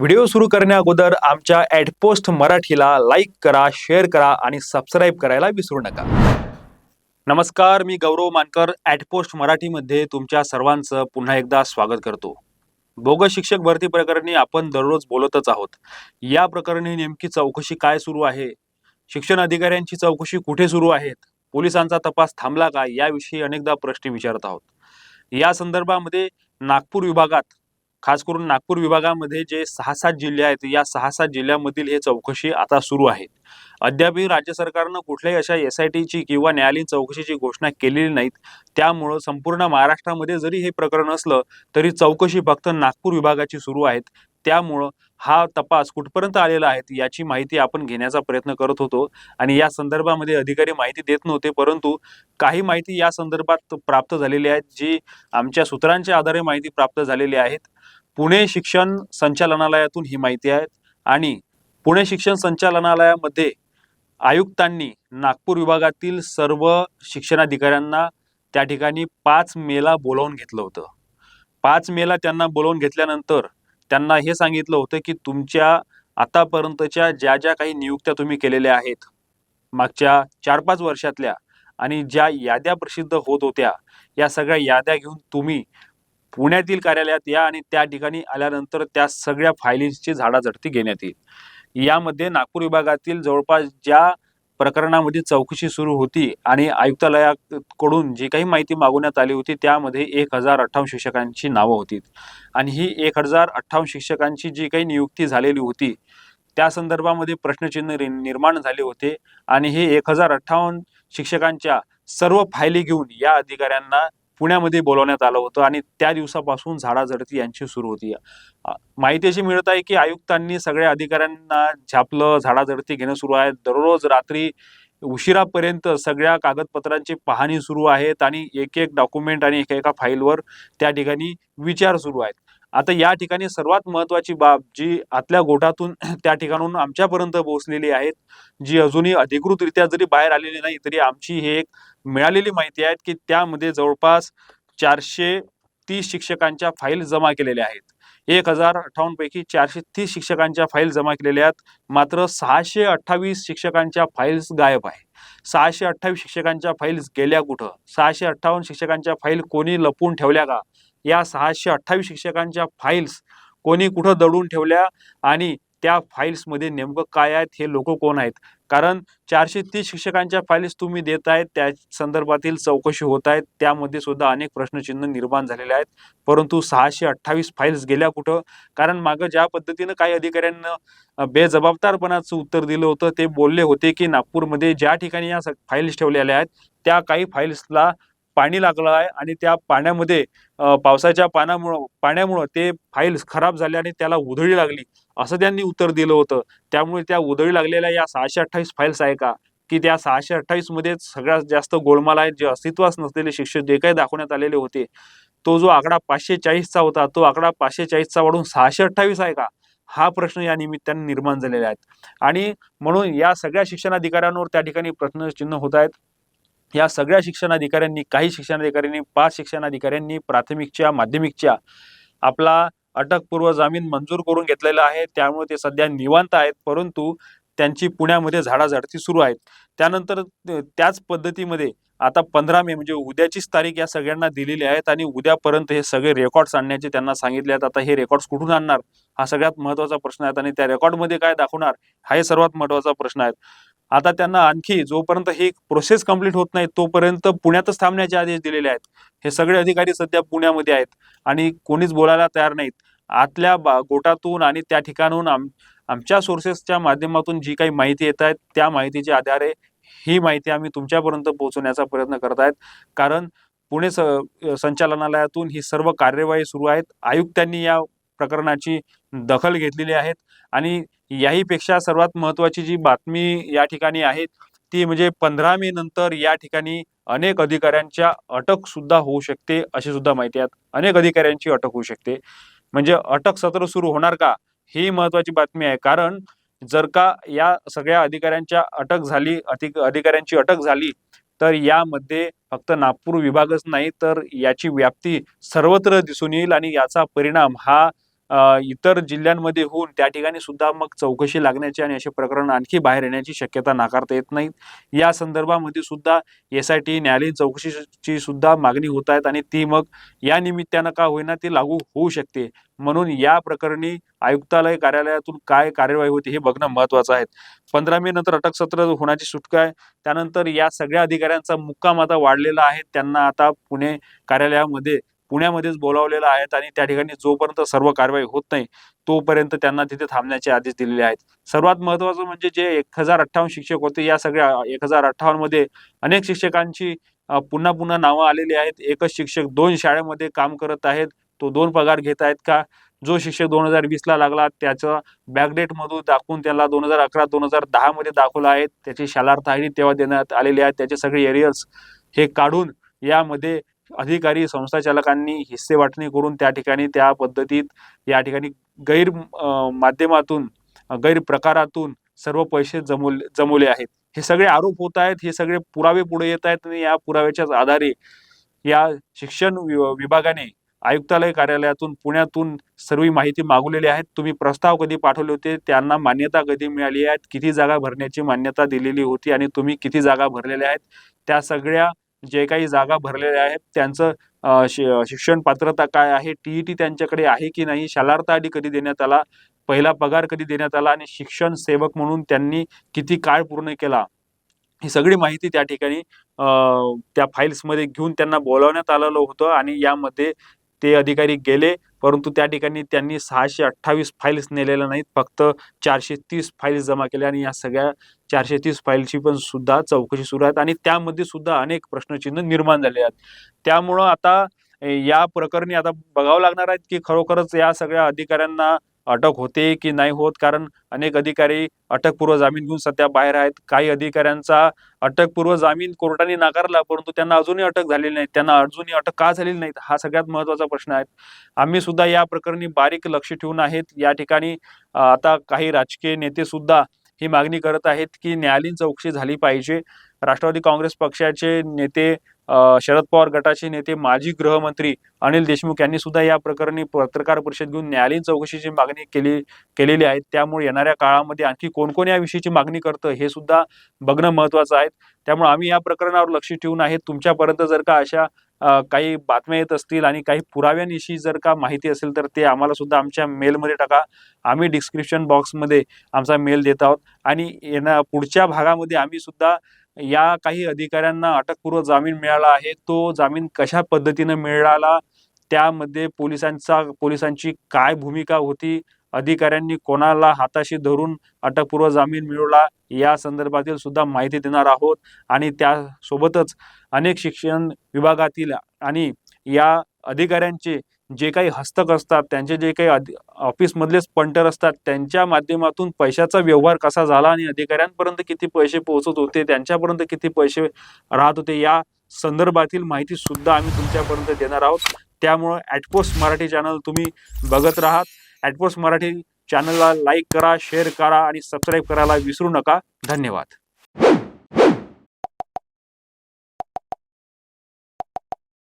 Video सुरू करण्या अगोदर आमच्या ॲडपोस्ट मराठीला लाईक करा शेअर करा आणि सबस्क्राईब करायला विसरू नका. नमस्कार मी गौरव मानकर ॲडपोस्ट मराठीमध्ये तुमच्या सर्वांचं पुन्हा एकदा स्वागत करतो. बोगस शिक्षक भरती प्रकरणी आपण दररोज बोलतच आहोत. या प्रकरणी नेमकी चौकशी काय सुरू आहे? शिक्षण अधिकाऱ्यांची चौकशी कुठे सुरू आहेत? पोलिसांचा तपास थांबला का? याविषयी अनेकदा प्रश्न विचारत आहोत. या संदर्भामध्ये नागपूर विभागात खास करून नागपूर विभागामध्ये जे सहा सात जिल्हे आहेत या सहा सात जिल्ह्यामधील हे चौकशी आता सुरू आहे अद्यापही राज्य सरकारनं कुठल्याही अशा एस आय टीची किंवा न्यायालयीन चौकशीची घोषणा केलेली नाहीत. त्यामुळं संपूर्ण महाराष्ट्रामध्ये जरी हे प्रकरण असलं तरी चौकशी फक्त नागपूर विभागाची सुरू आहेत. त्यामुळं हा तपास कुठपर्यंत आलेला आहे याची माहिती आपण घेण्याचा प्रयत्न करत होतो आणि या संदर्भामध्ये अधिकारी माहिती देत नव्हते परंतु काही माहिती या संदर्भात प्राप्त झालेली आहेत जी आमच्या सूत्रांच्या आधारे माहिती प्राप्त झालेली आहेत. पुणे शिक्षण संचालनालयातून ही माहिती आहे. आणि पुणे शिक्षण संचालनालयामध्ये आयुक्तांनी नागपूर विभागातील सर्व शिक्षणाधिकाऱ्यांना त्या ठिकाणी पाच मेला बोलावून घेतलं होतं. पाच मेला त्यांना बोलावून घेतल्यानंतर त्यांना हे सांगितलं होतं की तुमच्या आतापर्यंतच्या ज्या ज्या काही नियुक्त्या तुम्ही केलेल्या आहेत मागच्या चार पाच वर्षातल्या आणि ज्या याद्या प्रसिद्ध होत होत्या या सगळ्या याद्या घेऊन तुम्ही पुण्यातील कार्यालयात या आणि त्या ठिकाणी आल्यानंतर त्या सगळ्या फायलींची झाडाझडती घेण्यात येईल. यामध्ये नागपूर विभागातील जवळपास ज्या प्रकरणामध्ये चौकशी सुरू होती आणि आयुक्तालयाकडून जी काही माहिती मागवण्यात आली होती त्यामध्ये एक हजार अठ्ठावन्न शिक्षकांची नावं होती. आणि ही एक हजार अठ्ठावन्न शिक्षकांची जी काही नियुक्ती झालेली होती त्या संदर्भामध्ये प्रश्नचिन्ह निर्माण झाले होते आणि हे एक हजार अठ्ठावन्न शिक्षकांच्या सर्व फायली घेऊन या अधिकाऱ्यांना पुण्यामध्ये बोलवण्यात आलं होतं आणि त्या दिवसापासून झाडाझडती यांची सुरू होती. माहिती अशी मिळत आहे की आयुक्तांनी सगळ्या अधिकाऱ्यांना झापलं झाडाझडती घेणं सुरू आहे. दररोज रात्री उशिरापर्यंत सगळ्या कागदपत्रांची पाहणी सुरू आहेत आणि एक एक डॉक्युमेंट आणि एका एका फाईलवर त्या ठिकाणी विचार सुरू आहेत. आता या ठिकाणी सर्वात महत्वाची बाब जी आतल्या गोटातून त्या ठिकाणून आमच्यापर्यंत पोहोचलेली आहेत जी अजूनही अधिकृतरित्या जरी बाहेर आलेली नाही तरी आमची हे एक मिळालेली माहिती आहे की त्यामध्ये जवळपास चारशे तीस शिक्षकांच्या फाईल जमा केलेल्या आहेत. एक हजार अठ्ठावन्न पैकी चारशे तीस शिक्षकांच्या फाईल जमा केलेल्या आहेत. मात्र सहाशे अठ्ठावीस शिक्षकांच्या फाईल्स गायब आहे. सहाशे अठ्ठावीस शिक्षकांच्या फाईल्स गेल्या कुठं? सहाशे अठ्ठावन्न शिक्षकांच्या फाईल कोणी लपवून ठेवल्या का? या सहाशे अठ्ठावीस शिक्षकांच्या फाईल्स कोणी कुठं दडून ठेवल्या आणि त्या फाईल्समध्ये नेमकं काय आहेत हे लोक कोण आहेत? कारण चारशे तीस शिक्षकांच्या फाईल्स तुम्ही देत आहेत त्या संदर्भातील चौकशी होत आहेत त्यामध्ये सुद्धा अनेक प्रश्नचिन्ह निर्माण झालेले आहेत. परंतु सहाशे अठ्ठावीस फाईल्स गेल्या कुठं? कारण मागं ज्या पद्धतीनं काही अधिकाऱ्यांना बेजबाबदारपणाचं उत्तर दिलं होतं ते बोलले होते की नागपूरमध्ये ज्या ठिकाणी या फाईल्स ठेवलेल्या आहेत त्या काही फाईल्सला पाणी लागलं आहे आणि त्या पाण्यामध्ये पावसाच्या पाण्यामुळं पाण्यामुळं ते फाईल्स खराब झाले आणि त्याला उधळी लागली असं त्यांनी उत्तर दिलं होतं. त्यामुळे त्या उधळी लागलेल्या या सहाशे अठ्ठावीस फाईल्स आहे का? की त्या सहाशे अठ्ठावीसमध्ये सगळ्यात जास्त गोलमाल आहेत जे अस्तित्वास नसलेले शिक्षक जे काही दाखवण्यात आलेले होते तो जो आकडा पाचशे चाळीसचा होता तो आकडा पाचशे चाळीसचा वाढून सहाशे अठ्ठावीस आहे का? हा प्रश्न या निमित्ताने निर्माण झालेला आहे. आणि म्हणून या सगळ्या शिक्षणाधिकाऱ्यांवर त्या ठिकाणी प्रश्नचिन्ह होत आहेत. या सगळ्या शिक्षणाधिकाऱ्यांनी काही शिक्षणाधिकाऱ्यांनी पाच शिक्षणाधिकाऱ्यांनी प्राथमिकच्या माध्यमिकच्या आपला अटकपूर्व जामीन मंजूर करून घेतलेला आहे. त्यामुळे ते सध्या निवांत आहेत. परंतु त्यांची पुण्यामध्ये झाडाझडती सुरू आहेत. त्यानंतर त्याच पद्धतीमध्ये आता पंधरा मे म्हणजे उद्याचीच तारीख या सगळ्यांना दिलेली आहेत आणि उद्यापर्यंत हे सगळे रेकॉर्ड्स आणण्याचे त्यांना सांगितले आहेत. आता हे रेकॉर्ड्स कुठून आणणार? हा सगळ्यात महत्त्वाचा प्रश्न आहे. आणि त्या रेकॉर्डमध्ये काय दाखवणार? हा हे सर्वात महत्त्वाचा प्रश्न आहे. आता त्यांना आणखी जोपर्यंत ही प्रोसेस कंप्लीट होत नाही तोपर्यंत पुण्यातच थांबण्याचे आदेश दिलेले आहेत. हे सगळे अधिकारी सध्या पुण्यामध्ये आहेत आणि कोणीच बोलायला तयार नाहीत. आतल्या बा- गोटातून आणि त्या ठिकाणून आम आमच्या सोर्सेसच्या माध्यमातून जी काही माहिती येत आहेत त्या माहितीच्या आधारे ही माहिती आम्ही तुमच्यापर्यंत पोहोचवण्याचा प्रयत्न करत आहेत. कारण पुणे स संचालनालयातून ही सर्व कार्यवाही सुरू आहेत. आयुक्तांनी या प्रकरणाची दखल घेतलेली आहेत आणि याहीपेक्षा सर्वात महत्वाची जी बातमी या ठिकाणी आहे ती म्हणजे पंधरा मे नंतर या ठिकाणी अनेक अधिकाऱ्यांच्या अटक सुद्धा होऊ शकते अशी सुद्धा माहिती आहे. अनेक अधिकाऱ्यांची अटक होऊ शकते. म्हणजे अटक सत्र सुरू होणार का ही महत्वाची बातमी आहे. कारण जर का या सगळ्या अधिकाऱ्यांच्या अटक झाली अधिक अधिकाऱ्यांची अटक झाली तर यामध्ये फक्त नागपूर विभागच नाही तर याची व्याप्ती सर्वत्र दिसून येईल आणि याचा परिणाम हा इतर जिल्ह्यांमध्ये होऊन त्या ठिकाणी सुद्धा मग चौकशी लागण्याची आणि असे प्रकरण आणखी बाहेर येण्याची शक्यता नाकारता येत नाही या संदर्भामध्ये सुद्धा एस आय टी न्यायालयीन चौकशीची सुद्धा मागणी होत आहेत आणि ती मग या निमित्तानं का होईना ती लागू होऊ शकते. म्हणून या प्रकरणी आयुक्तालय कार्यालयातून काय कार्यवाही होती हे बघणं महत्वाचं आहे. पंधरा मे नंतर अटक सत्र होण्याची सुटका आहे. त्यानंतर या सगळ्या अधिकाऱ्यांचा मुक्काम आता वाढलेला आहे. त्यांना आता पुणे कार्यालयामध्ये पुण्यामध्येच बोलावलेलं आहेत आणि त्या ठिकाणी जोपर्यंत सर्व कारवाई होत नाही तोपर्यंत त्यांना तिथे थांबण्याचे आदेश दिलेले आहेत. सर्वात महत्वाचं म्हणजे जे एक हजार अठ्ठावन्न शिक्षक होते या सगळ्या एक हजार अठ्ठावन्नमध्ये अनेक शिक्षकांची पुन्हा पुन्हा नावं आलेली आहेत. एकच शिक्षक दोन शाळेमध्ये काम करत आहेत. तो दोन पगार घेत आहेत का? जो शिक्षक दोन हजार वीस ला लागला त्याचा बॅकडेट मधून दाखवून त्याला दोन हजार अकरा दोन हजार दहा मध्ये दाखवला आहे. त्याची शालार्थ आहे तेव्हा देण्यात आलेली आहे. त्याचे सगळे एरियल्स हे काढून यामध्ये अधिकारी संस्थाचालकांनी हिस्से वाटणी करून त्या ठिकाणी त्या पद्धतीत या ठिकाणी गैर माध्यमातून गैरप्रकारातून सर्व पैसे जमवले जमवले आहेत. हे सगळे आरोप होत आहेत हे सगळे पुरावे पुढे येत आहेत आणि या पुराव्याच्याच आधारे या शिक्षण वि- विभागाने आयुक्तालय कार्यालयातून पुण्यातून सर्व माहिती मागवलेली आहेत तुम्ही प्रस्ताव कधी पाठवले होते? त्यांना मान्यता कधी मिळाली आहे? किती जागा भरण्याची मान्यता दिलेली होती? आणि तुम्ही किती जागा भरलेल्या आहेत? त्या सगळ्या जे काही जागा भरलेल्या आहेत त्यांचं शिक्षण पात्रता काय आहे टीईटी त्यांच्याकडे आहे की नाही शालार्थ आधी कधी देण्यात आला पहिला पगार कधी देण्यात आला आणि शिक्षण सेवक म्हणून त्यांनी किती काळ पूर्ण केला ही सगळी माहिती त्या ठिकाणी अ, त्या फाईल्समध्ये घेऊन त्यांना बोलावण्यात आलेलं होतं आणि यामध्ये ते अधिकारी गेले परंतु त्या ठिकाणी त्यांनी सहाशे अठ्ठावीस फाईल्स नेलेल्या नाहीत फक्त चारशे तीस फाईल्स जमा केल्या आणि या सगळ्या चारशे तीस फाईलची पण सुद्धा चौकशी सुरू आहेत आणि त्यामध्ये सुद्धा अनेक प्रश्नचिन्ह निर्माण झाले आहेत. त्यामुळं आता या प्रकरणी आता बघावं लागणार आहेत की खरोखरच या सगळ्या अधिकाऱ्यांना अटक होते की नाही होत? कारण अनेक अधिकारी अटकपूर्व जामीन घेऊन सध्या बाहेर आहेत. काही अधिकाऱ्यांचा अटकपूर्व जामीन कोर्टाने नाकारला परंतु त्यांना अजूनही अटक झालेली नाही. त्यांना अजूनही अटक का झालेली नाही हा सगळ्यात महत्त्वाचा प्रश्न आहे. आम्ही सुद्धा या प्रकरणी बारीक लक्ष ठेवून आहेत. या ठिकाणी आता काही राजकीय नेते सुद्धा ही मागणी करत आहेत की न्यायालयीन चौकशी झाली पाहिजे. राष्ट्रवादी काँग्रेस पक्षाचे नेते शरद पवार गटाचे नेते माजी गृहमंत्री अनिल देशमुख यांनी सुद्धा या प्रकरणी पत्रकार परिषद घेऊन न्यायालयीन चौकशीची मागणी केली केलेली आहे. त्यामुळे येणाऱ्या काळामध्ये आणखी कोण कोण या विषयीची मागणी करतं हे सुद्धा बघणं महत्वाचं आहे. त्यामुळे आम्ही या प्रकरणावर लक्ष ठेवून आहे तुमच्यापर्यंत जर का अशा काही बातम्या येत असतील आणि काही पुराव्यांविषयी जर का माहिती असेल तर ते आम्हाला सुद्धा आमच्या मेलमध्ये टाका. आम्ही डिस्क्रिप्शन बॉक्समध्ये आमचा मेल देत आहोत. आणि येणा पुढच्या भागामध्ये आम्ही सुद्धा या काही अधिकाऱ्यांना अटकपूर्व जामीन मिळाला आहे तो जामीन कशा पद्धतीनं मिळाला त्यामध्ये पोलिसांचा पोलिसांची काय भूमिका होती अधिकाऱ्यांनी कोणाला हाताशी धरून अटकपूर्व जामीन मिळवला या संदर्भातील सुद्धा माहिती देणार आहोत. आणि त्यासोबतच अनेक शिक्षण विभागातील आणि या अधिकाऱ्यांचे जे काही हस्तक असतात त्यांचे जे काही ऑफिसमधलेच पंटर असतात त्यांच्या माध्यमातून पैशाचा व्यवहार कसा झाला आणि अधिकाऱ्यांपर्यंत किती पैसे पोहोचत होते त्यांच्यापर्यंत किती पैसे राहत होते या संदर्भातील माहिती सुद्धा आम्ही तुमच्यापर्यंत देणार आहोत. त्यामुळं ॲटपोस्ट मराठी चॅनल तुम्ही बघत राहात. ॲटपोस्ट मराठी चॅनलला लाईक करा शेअर करा आणि सबस्क्राईब करायला विसरू नका. धन्यवाद.